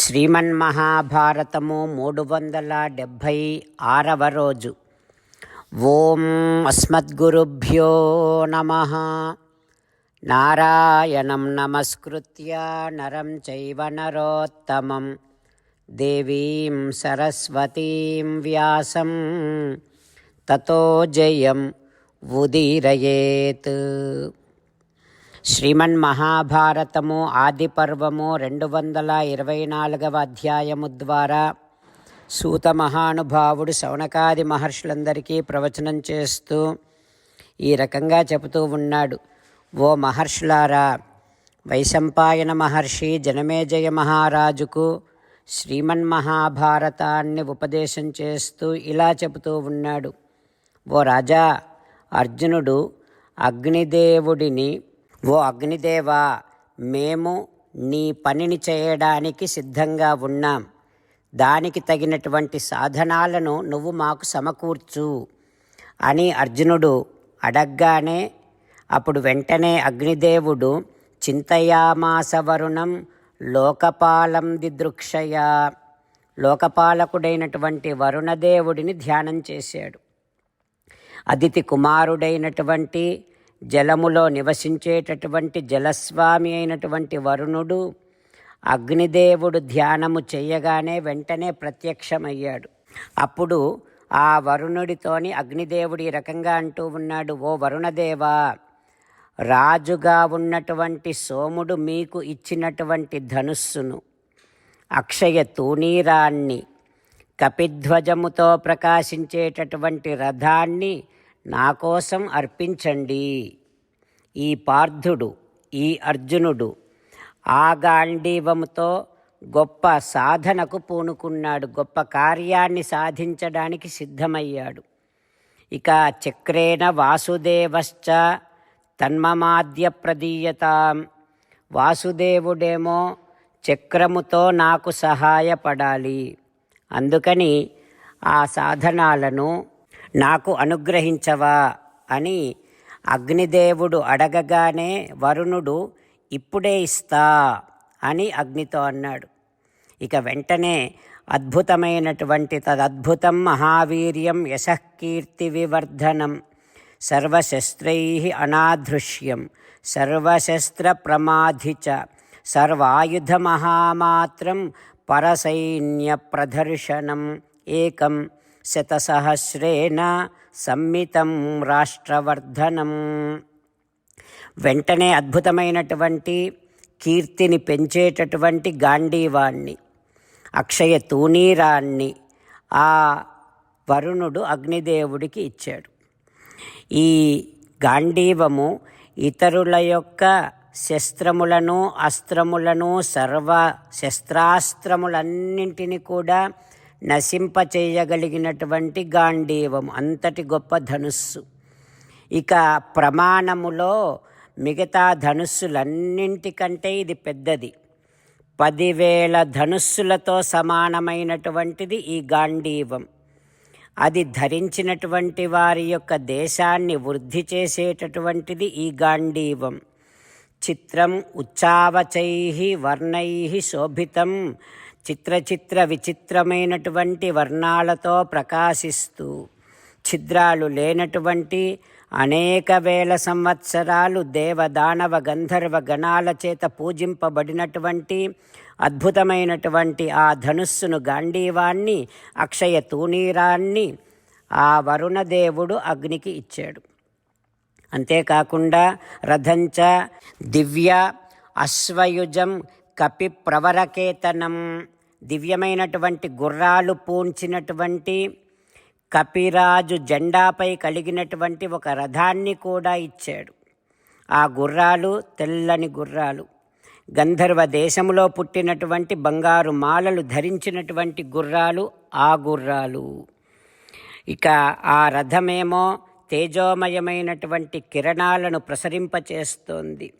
శ్రీమన్మహాభారతము మూడు వందల డెబ్భై ఆరవ రోజు. ఓం అస్మద్గురుభ్యో నమ. నారాయణం నమస్కృత్య నరం చైవ నరోత్తమం. దేవీం సరస్వతీం వ్యాసం. తతో జయం ఉదీరయేత్. శ్రీమన్ మహాభారతము ఆది పర్వము రెండు వందల ఇరవై నాలుగవ అధ్యాయము ద్వారా సూత మహానుభావుడు శౌనకాది మహర్షులందరికీ ప్రవచనం చేస్తూ ఈ రకంగా చెబుతూ ఉన్నాడు. ఓ మహర్షులారా వైశంపాయన మహర్షి జనమేజయ మహారాజుకు శ్రీమన్ మహాభారతాన్ని ఉపదేశం చేస్తూ ఇలా చెబుతూ ఉన్నాడు. ఓ రాజా అర్జునుడు అగ్నిదేవుడిని ఓ అగ్నిదేవా మేము నీ పనిని చేయడానికి సిద్ధంగా ఉన్నాం. దానికి తగినటువంటి సాధనాలను నువ్వు మాకు సమకూర్చు అని అర్జునుడు అడగ్గానే అప్పుడు వెంటనే అగ్నిదేవుడు చింతయామాసవరుణం లోకపాలం దిదృక్షయ లోకపాలకుడైనటువంటి వరుణదేవుడిని ధ్యానం చేశాడు. అదితి కుమారుడైనటువంటి జలములో నివసించేటటువంటి జలస్వామి అయినటువంటి వరుణుడు అగ్నిదేవుడు ధ్యానము చేయగానే వెంటనే ప్రత్యక్షమయ్యాడు. అప్పుడు ఆ వరుణుడితోని అగ్నిదేవుడు ఈ రకంగా అంటూ ఉన్నాడు ఓ వరుణదేవా రాజుగా ఉన్నటువంటి సోముడు మీకు ఇచ్చినటువంటి ధనుస్సును అక్షయ తూనీరాన్ని కపిధ్వజముతో ప్రకాశించేటటువంటి రథాన్ని నా కోసం అర్పించండి. ఈ పార్థుడు ఈ అర్జునుడు ఆ గాంధీవముతో గొప్ప సాధనకు పూనుకున్నాడు. గొప్ప కార్యాన్ని సాధించడానికి సిద్ధమయ్యాడు. ఇక చక్రేణ వాసుదేవశ్చ తన్మమాద్య ప్రదీయత. వాసుదేవుడేమో చక్రముతో నాకు సహాయపడాలి. అందుకని ఆ సాధనాలను నాకు అనుగ్రహించవా అని అగ్నిదేవుడు అడగగానే వరుణుడు ఇప్పుడే ఇస్తా అని అగ్నితో అన్నాడు. ఇక వెంటనే అద్భుతమైనటువంటి తదద్భుతం మహావీర్యం యశకీర్తి వివర్ధనం సర్వశస్త్రై అనాధృష్యం సర్వశస్త్ర ప్రమాధి చ సర్వాయుధ మహామాత్రం పరసైన్య ప్రదర్శనం ఏకం శతసహస్రేణ సమ్మితం రాష్ట్రవర్ధనం. వెంటనే అద్భుతమైనటువంటి కీర్తిని పెంచేటటువంటి గాంధీవాణ్ణి అక్షయ తూనీరాన్ని ఆ వరుణుడు అగ్నిదేవుడికి ఇచ్చాడు. ఈ గాంధీవము ఇతరుల యొక్క శస్త్రములను అస్త్రములను సర్వ శస్త్రాస్త్రములన్నింటినీ కూడా నశింపచేయగలిగినటువంటి గాంధీవం అంతటి గొప్ప ధనుస్సు. ఇక ప్రమాణములో మిగతా ధనుస్సులన్నింటికంటే ఇది పెద్దది. పదివేల ధనుస్సులతో సమానమైనటువంటిది ఈ గాంధీవం. అది ధరించినటువంటి వారి యొక్క దేశాన్ని వృద్ధి చేసేటటువంటిది ఈ గాంధీవం. చిత్రం ఉచ్చావచై వర్ణై శోభితం చిత్రచిత్ర విచిత్రమైనటువంటి వర్ణాలతో ప్రకాశిస్తూ ఛిద్రాలు లేనటువంటి అనేక వేల సంవత్సరాలు దేవదానవ గంధర్వ గణాల చేత పూజింపబడినటువంటి అద్భుతమైనటువంటి ఆ ధనుస్సును గాంధీవాన్ని అక్షయ తూణీరాన్ని ఆ వరుణదేవుడు అగ్నికి ఇచ్చాడు. అంతేకాకుండా రథంచ దివ్య అశ్వయుజం కపి ప్రవరకేతనం దివ్యమైనటువంటి గుర్రాలు పూంచినటువంటి కపిరాజు జెండాపై కలిగినటువంటి ఒక రథాన్ని కూడా ఇచ్చాడు. ఆ గుర్రాలు తెల్లని గుర్రాలు. గంధర్వ దేశంలో పుట్టినటువంటి బంగారు మాలలు ధరించినటువంటి గుర్రాలు ఆ గుర్రాలు. ఇక ఆ రథమేమో తేజోమయమైనటువంటి కిరణాలను ప్రసరింపచేస్తోంది.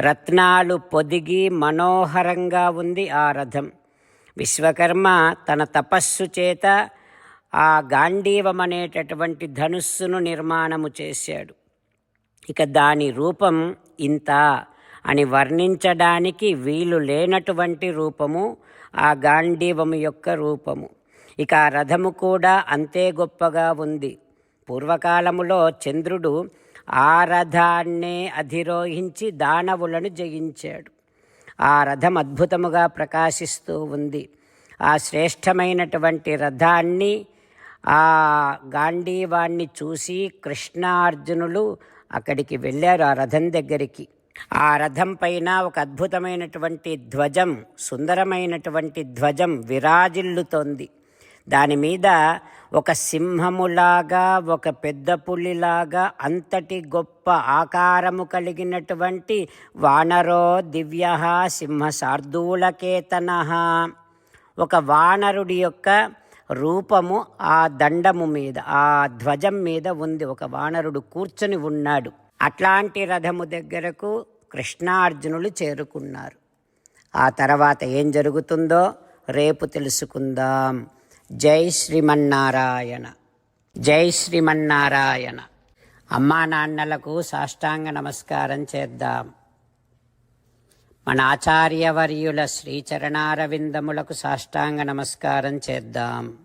రత్నాలు పొదిగి మనోహరంగా ఉంది ఆ రథం. విశ్వకర్మ తన తపస్సు చేత ఆ గాంధీవం అనేటటువంటి ధనుస్సును నిర్మాణము చేశాడు. ఇక దాని రూపం ఇంత అని వర్ణించడానికి వీలు లేనటువంటి రూపము ఆ గాంధీవము యొక్క రూపము. ఇక ఆ రథము కూడా అంతే గొప్పగా ఉంది. పూర్వకాలములో చంద్రుడు ఆ రథాన్నే అధిరోహించి దానవులను జయించాడు. ఆ రథం అద్భుతముగా ప్రకాశిస్తూ ఉంది. ఆ శ్రేష్టమైనటువంటి రథాన్ని ఆ గాంధీవాణ్ణి చూసి కృష్ణార్జునులు అక్కడికి వెళ్ళారు ఆ రథం దగ్గరికి. ఆ రథం పైన ఒక అద్భుతమైనటువంటి ధ్వజం సుందరమైనటువంటి ధ్వజం విరాజిల్లుతోంది. దాని మీద ఒక సింహములాగా ఒక పెద్ద పులిలాగా అంతటి గొప్ప ఆకారము కలిగినటువంటి వానరో దివ్య సింహ శార్దూలకేతన ఒక వానరుడి యొక్క రూపము ఆ దండము మీద ఆ ధ్వజం మీద ఉంది. ఒక వానరుడు కూర్చొని ఉన్నాడు. అట్లాంటి రథము దగ్గరకు కృష్ణార్జునులు చేరుకున్నారు. ఆ తర్వాత ఏం జరుగుతుందో రేపు తెలుసుకుందాం. జై శ్రీమన్నారాయణ. జై శ్రీమన్నారాయణ. అమ్మా నాన్నలకు సాష్టాంగ నమస్కారం చేద్దాం. మన ఆచార్యవర్యుల శ్రీచరణారవిందములకు సాష్టాంగ నమస్కారం చేద్దాం.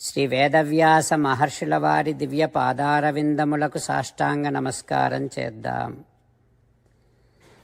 శ్రీ వేదవ్యాస మహర్షుల వారి దివ్య పాదారవిందములకు సాష్టాంగ నమస్కారం చేద్దాం.